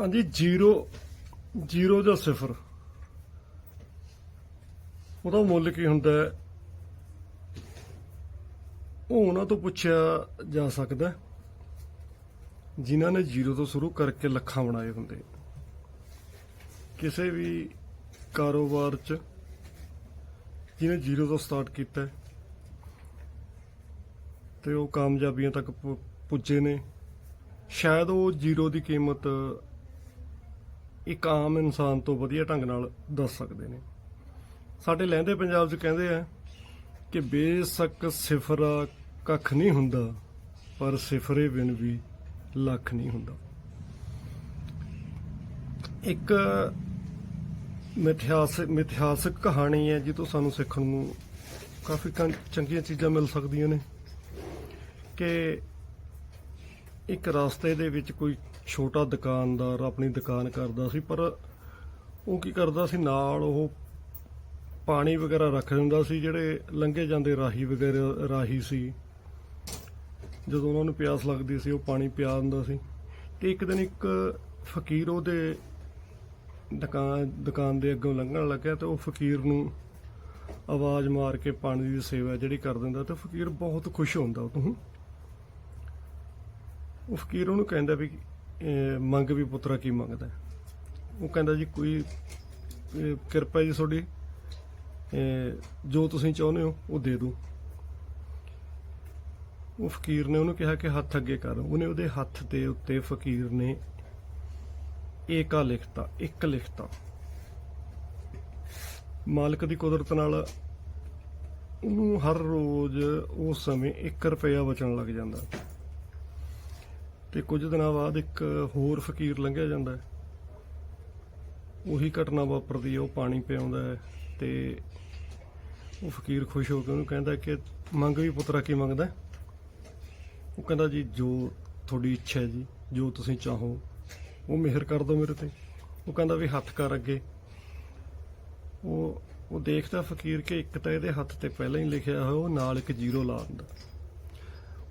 ਹਾਂਜੀ 0 0 ਜਾਂ ਸਿਫਰ। ਉਹਦਾ ਮੁੱਲ ਕੀ ਹੁੰਦਾ ਹੈ? ਉਹ ਉਹਨਾਂ ਤੋਂ ਪੁੱਛਿਆ ਜਾ ਸਕਦਾ ਜਿਨ੍ਹਾਂ ਨੇ 0 ਤੋਂ ਸ਼ੁਰੂ ਕਰਕੇ ਲੱਖਾਂ ਬਣਾਏ ਹੁੰਦੇ ਕਿਸੇ ਵੀ ਕਾਰੋਬਾਰ 'ਚ ਜਿਹਨੇ 0 ਤੋਂ ਸਟਾਰਟ ਕੀਤਾ ਹੈ, ਤੇ ਉਹ ਕਾਮਯਾਬੀਆਂ ਤੱਕ ਪੁੱਜੇ ਨੇ। ਸ਼ਾਇਦ ਉਹ 0 ਦੀ ਕੀਮਤ ਇੱਕ ਆਮ ਇਨਸਾਨ ਤੋਂ ਵਧੀਆ ਢੰਗ ਨਾਲ ਦੱਸ ਸਕਦੇ ਨੇ। ਸਾਡੇ ਲਹਿੰਦੇ ਪੰਜਾਬ 'ਚ ਕਹਿੰਦੇ ਆ ਕਿ ਬੇਸ਼ੱਕ ਸਿਫਰਾ ਕੱਖ ਨਹੀਂ ਹੁੰਦਾ, ਪਰ ਸਿਫਰੇ ਬਿਨ ਵੀ ਲੱਖ ਨਹੀਂ ਹੁੰਦਾ। ਇੱਕ ਮਿਥਿਹਾਸ, ਮਿਥਿਹਾਸਕ ਕਹਾਣੀ ਹੈ ਜਿੱਤੋਂ ਸਾਨੂੰ ਸਿੱਖਣ ਨੂੰ ਕਾਫੀ ਚੰਗੀਆਂ ਚੀਜ਼ਾਂ ਮਿਲ ਸਕਦੀਆਂ ਨੇ ਕਿ ਇੱਕ ਰਸਤੇ ਦੇ ਵਿੱਚ ਕੋਈ ਛੋਟਾ ਦੁਕਾਨਦਾਰ ਆਪਣੀ ਦੁਕਾਨ ਕਰਦਾ ਸੀ, ਪਰ ਉਹ ਕੀ ਕਰਦਾ ਸੀ, ਨਾਲ ਉਹ ਪਾਣੀ ਵਗੈਰਾ ਰੱਖ ਦਿੰਦਾ ਸੀ, ਜਿਹੜੇ ਲੰਘੇ ਜਾਂਦੇ ਰਾਹੀ ਵਗੈਰਾ, ਰਾਹੀ ਸੀ। ਜਦੋਂ ਉਹਨਾਂ ਨੂੰ ਪਿਆਸ ਲੱਗਦੀ ਸੀ, ਉਹ ਪਾਣੀ ਪਿਆ ਦਿੰਦਾ ਸੀ। ਤੇ ਇੱਕ ਦਿਨ ਇੱਕ ਫਕੀਰ ਉਹਦੇ ਦੁਕਾਨ ਦੁਕਾਨ ਦੇ ਅੱਗੋਂ ਲੰਘਣ ਲੱਗਿਆ ਤੇ ਉਹ ਫਕੀਰ ਨੂੰ ਆਵਾਜ਼ ਮਾਰ ਕੇ ਪਾਣੀ ਦੀ ਸੇਵਾ ਜਿਹੜੀ ਕਰ ਦਿੰਦਾ ਤੇ ਫਕੀਰ ਬਹੁਤ ਖੁਸ਼ ਹੁੰਦਾ ਉਹ ਤੋਂ ਉਹ ਫਕੀਰ ਉਹਨੂੰ ਕਹਿੰਦਾ ਵੀ ਮੰਗ ਵੀ ਪੁੱਤਰਾ ਕੀ ਮੰਗਦਾ? ਉਹ ਕਹਿੰਦਾ ਜੀ ਕੋਈ ਕਿਰਪਾ ਜੀ ਤੁਹਾਡੀ ਜੋ ਤੁਸੀਂ ਚਾਹੁੰਦੇ ਹੋ, ਉਹ ਦੇ ਦੂੰ ਉਹ ਫਕੀਰ ਨੇ ਉਹਨੂੰ ਕਿਹਾ ਕਿ ਹੱਥ ਅੱਗੇ ਕਰ। ਉਹਨੇ ਉਹਦੇ ਹੱਥ ਦੇ ਉੱਤੇ ਫਕੀਰ ਨੇ ਏਕਾ ਲਿਖਤਾ, ਇੱਕ ਲਿਖਤਾ। ਮਾਲਕ ਦੀ ਕੁਦਰਤ ਨਾਲ ਉਹਨੂੰ ਹਰ ਰੋਜ਼ ਉਸ ਸਮੇਂ 1 ਰੁਪਇਆ ਬਚਣ ਲੱਗ ਜਾਂਦਾ। ਤੇ ਕੁਝ ਦਿਨਾਂ ਬਾਅਦ ਇੱਕ ਹੋਰ ਫਕੀਰ ਲੰਘਿਆ ਜਾਂਦਾ ਹੈ। ਉਹੀ ਘਟਨਾ ਵਾਪਰਦੀ ਹੈ, ਉਹ ਪਾਣੀ ਪਿਆਉਂਦਾ ਹੈ ਤੇ ਉਹ ਫਕੀਰ ਖੁਸ਼ ਹੋ ਕੇ ਉਹਨੂੰ ਕਹਿੰਦਾ ਕਿ ਮੰਗ ਵੀ ਪੁੱਤਰਾ, ਕੀ ਮੰਗਦਾ ਉਹ ਕਹਿੰਦਾ ਜੀ, ਜੋ ਤੁਹਾਡੀ ਇੱਛਾ ਹੈ ਜੀ, ਜੋ ਤੁਸੀਂ ਚਾਹੋ, ਉਹ ਮਿਹਰ ਕਰ ਦਿਓ ਮੇਰੇ ਤੇ। ਉਹ ਕਹਿੰਦਾ ਵੀ ਹੱਥ ਕਰ ਅੱਗੇ। ਉਹ ਉਹ ਦੇਖਦਾ ਫਕੀਰ ਕਿ ਇੱਕ ਤਾਂ ਇਹਦੇ ਹੱਥ ਤੇ ਪਹਿਲਾਂ ਹੀ ਲਿਖਿਆ ਹੋਇਆ, ਉਹ ਨਾਲ ਇੱਕ ਜ਼ੀਰੋ ਲਾ ਦਿੰਦਾ।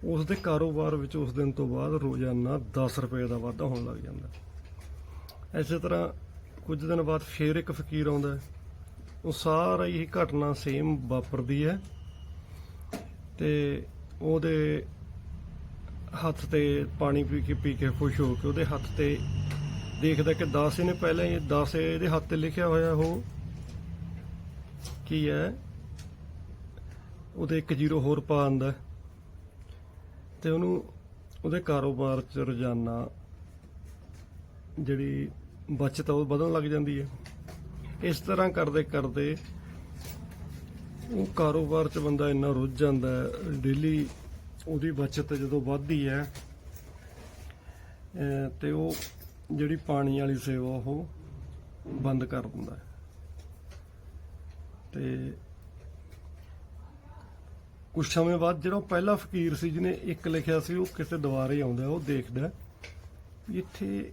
ਉਸ ਦੇ ਕਾਰੋਬਾਰ ਵਿੱਚ ਉਸ ਦਿਨ ਤੋਂ ਬਾਅਦ ਰੋਜ਼ਾਨਾ 10 ਰੁਪਏ ਦਾ ਵਾਧਾ ਹੋਣ ਲੱਗ ਜਾਂਦਾ। ਇਸੇ ਤਰ੍ਹਾਂ ਕੁਝ ਦਿਨ ਬਾਅਦ ਫੇਰ ਇੱਕ ਫਕੀਰ ਆਉਂਦਾ ਉਹ ਸਾਰਾ ਹੀ ਘਟਨਾ ਸੇਮ ਵਾਪਰਦੀ ਹੈ ਤੇ ਉਹਦੇ ਹੱਥ ਤੇ ਪਾਣੀ ਪੀ ਕੇ ਪੀ ਕੇ ਖੁਸ਼ ਹੋ ਕੇ ਉਹਦੇ ਹੱਥ ਤੇ ਦੇਖਦਾ ਕਿ 10 ਇਹਨੇ ਪਹਿਲਾਂ ਹੀ 10 ਇਹਦੇ ਹੱਥ ਤੇ ਲਿਖਿਆ ਹੋਇਆ ਉਹ ਕੀ ਹੈ? ਉਹਦੇ ਇੱਕ ਜ਼ੀਰੋ ਹੋਰ ਪਾ ਆਂਦਾ ਤੇ ਉਹਨੂੰ, ਉਹਦੇ ਕਾਰੋਬਾਰ ਚ ਰੋਜ਼ਾਨਾ ਜਿਹੜੀ ਬਚਤ ਆ, ਉਹ ਵਧਣ ਲੱਗ ਜਾਂਦੀ ਹੈ। ਇਸ ਤਰ੍ਹਾਂ ਕਰਦੇ ਕਰਦੇ ਉਹ ਕਾਰੋਬਾਰ ਚ ਬੰਦਾ ਇੰਨਾ ਰੁੱਝ ਜਾਂਦਾ ਹੈ ਡੇਲੀ ਉਹਦੀ ਬਚਤ ਜਦੋਂ ਵੱਧਦੀ ਹੈ, ਅਹ ਤੇ ਉਹ ਜਿਹੜੀ ਪਾਣੀ ਵਾਲੀ ਸੇਵਾ ਉਹ ਬੰਦ ਕਰ ਦਿੰਦਾ ਹੈ। ਤੇ ਕੁਝ ਸਮੇਂ ਬਾਅਦ ਜਿਹੜਾ ਉਹ ਪਹਿਲਾ ਫਕੀਰ ਸੀ, ਜਿਹਨੇ ਇੱਕ ਲਿਖਿਆ ਸੀ, ਉਹ ਕਿਸੇ ਦੁਆਰੇ ਆਉਂਦਾ ਉਹ ਦੇਖਦਾ ਵੀ ਇੱਥੇ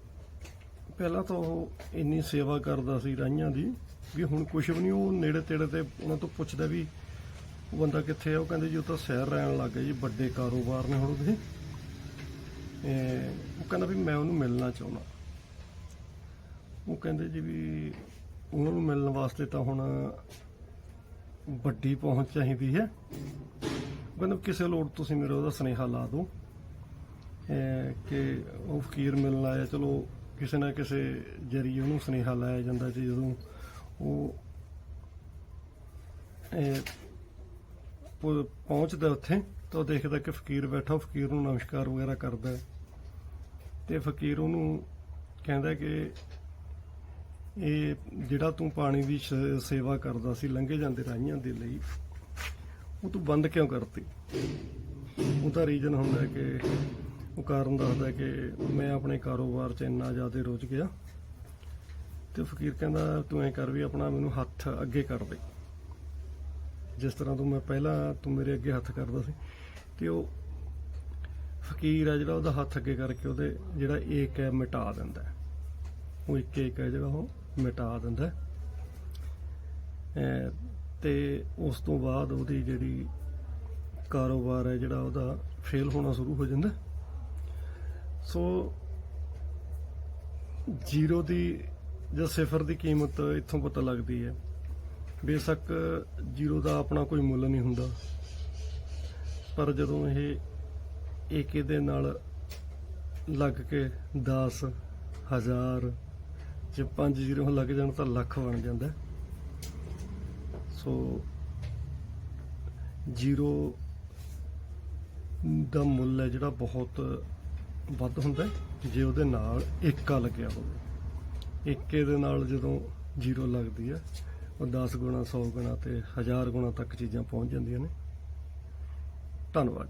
ਪਹਿਲਾਂ ਤਾਂ ਉਹ ਇੰਨੀ ਸੇਵਾ ਕਰਦਾ ਸੀ ਰਾਈਆਂ ਦੀ, ਵੀ ਹੁਣ ਕੁਝ ਵੀ ਨਹੀਂ, ਉਹ ਨੇੜੇ ਤੇੜੇ ਤੇ ਉਹਨਾਂ ਤੋਂ ਪੁੱਛਦਾ ਵੀ ਉਹ ਬੰਦਾ ਕਿੱਥੇ ਆ? ਉਹ ਕਹਿੰਦੇ ਜੀ ਉਹ ਤਾਂ ਸ਼ਹਿਰ ਰਹਿਣ ਲੱਗ ਗਿਆ ਜੀ, ਵੱਡੇ ਕਾਰੋਬਾਰ ਨੇ ਹੁਣ ਉਹਦੇ। ਉਹ ਕਹਿੰਦਾ ਵੀ ਮੈਂ ਉਹਨੂੰ ਮਿਲਣਾ ਚਾਹੁੰਦਾ। ਉਹ ਕਹਿੰਦੇ ਜੀ ਵੀ ਉਹਨਾਂ ਨੂੰ ਮਿਲਣ ਵਾਸਤੇ ਤਾਂ ਹੁਣ ਵੱਡੀ ਪਹੁੰਚ ਚਾਹੀਦੀ ਹੈ। ਉਹ ਕਿਸੇ ਲੋੜ ਤੁਸੀਂ ਮੇਰੇ ਉਹਦਾ ਸੁਨੇਹਾ ਲਾ ਦਿਓ। ਕਿ ਉਹ ਫਕੀਰ ਮਿਲਣ ਆਇਆ, ਚਲੋ ਕਿਸੇ ਨਾ ਕਿਸੇ ਜਰੀਏ ਉਹਨੂੰ ਸੁਨੇਹਾ ਲਾਇਆ ਜਾਂਦਾ ਸੀ ਜਦੋਂ ਉਹ ਪਹੁੰਚਦਾ ਉੱਥੇ, ਤਾਂ ਉਹ ਦੇਖਦਾ ਕਿ ਫਕੀਰ ਬੈਠਾ, ਫਕੀਰ ਨੂੰ ਨਮਸਕਾਰ ਵਗੈਰਾ ਕਰਦਾ ਹੈ। ਤੇ ਫਕੀਰ ਉਹਨੂੰ ਕਹਿੰਦਾ ਕਿ ਇਹ ਜਿਹੜਾ ਤੂੰ ਪਾਣੀ ਦੀ ਸ- ਸੇਵਾ ਕਰਦਾ ਸੀ, ਲੰਘੇ ਜਾਂਦੇ ਰਾਹੀਆਂ ਦੇ ਲਈ, ਉਹ ਤੂੰ ਬੰਦ ਕਿਉਂ ਕਰਤੀ? ਉਹਦਾ ਰੀਜ਼ਨ ਹੁੰਦਾ ਕਿ, ਉਹ ਕਾਰਨ ਦੱਸਦਾ ਕਿ ਮੈਂ ਆਪਣੇ ਕਾਰੋਬਾਰ 'ਚ ਇੰਨਾ ਜ਼ਿਆਦਾ ਰੁੱਝ ਗਿਆ ਤੇ ਫਕੀਰ ਕਹਿੰਦਾ, ਤੂੰ ਐ ਕਰ ਵੀ ਆਪਣਾ ਮੈਨੂੰ ਹੱਥ ਅੱਗੇ ਕਰ ਦੇ। ਜਿਸ ਤਰ੍ਹਾਂ ਤੂੰ ਮੈਂ ਪਹਿਲਾਂ ਤੂੰ ਮੇਰੇ ਅੱਗੇ ਹੱਥ ਕਰਦਾ ਸੀ ਤੇ ਉਹ ਫਕੀਰ ਹੈ ਜਿਹੜਾ ਉਹਦਾ ਹੱਥ ਅੱਗੇ ਕਰਕੇ ਉਹਦੇ ਜਿਹੜਾ ਏਕ ਹੈ, ਮਿਟਾ ਦਿੰਦਾ ਉਹ ਇੱਕ ਇੱਕ ਹੈ ਜਿਹੜਾ ਉਹ ਮਿਟਾ ਦਿੰਦਾ ਹੈ। ਤੇ ਉਸ ਤੋਂ ਬਾਅਦ ਉਹਦੀ ਜਿਹੜੀ ਕਾਰੋਬਾਰ ਹੈ, ਜਿਹੜਾ ਉਹਦਾ ਫੇਲ ਹੋਣਾ ਸ਼ੁਰੂ ਹੋ ਜਾਂਦਾ ਸੋ ਜ਼ੀਰੋ ਦੀ ਜਾਂ ਸਿਫਰ ਦੀ ਕੀਮਤ ਇੱਥੋਂ ਪਤਾ ਲੱਗਦੀ ਹੈ। ਬੇਸ਼ੱਕ ਜ਼ੀਰੋ ਦਾ ਆਪਣਾ ਕੋਈ ਮੁੱਲ ਨਹੀਂ ਹੁੰਦਾ। ਪਰ ਜਦੋਂ ਇਹ ਏਕੇ ਦੇ ਨਾਲ ਲੱਗ ਕੇ 10 ਹਜ਼ਾਰ ਜੇ ਪੰਜ ਜ਼ੀਰੋ ਲੱਗ ਜਾਣ ਤਾਂ ਲੱਖ ਬਣ ਜਾਂਦਾ। ਸੋ ਜ਼ੀਰੋ ਦਾ ਮੁੱਲ ਹੈ ਜਿਹੜਾ ਬਹੁਤ ਵੱਧ ਹੁੰਦਾ ਜੇ ਉਹਦੇ ਨਾਲ ਏਕਾ ਲੱਗਿਆ ਹੋਵੇ। ਏਕੇ ਦੇ ਨਾਲ ਜਦੋਂ ਜ਼ੀਰੋ ਲੱਗਦੀ ਹੈ, ਉਹ 10 ਗੁਣਾ 100 ਗੁਣਾ ਤੇ 1000 ਗੁਣਾ ਤੱਕ ਚੀਜ਼ਾਂ ਪਹੁੰਚ ਜਾਂਦੀਆਂ ਨੇ। ਧੰਨਵਾਦ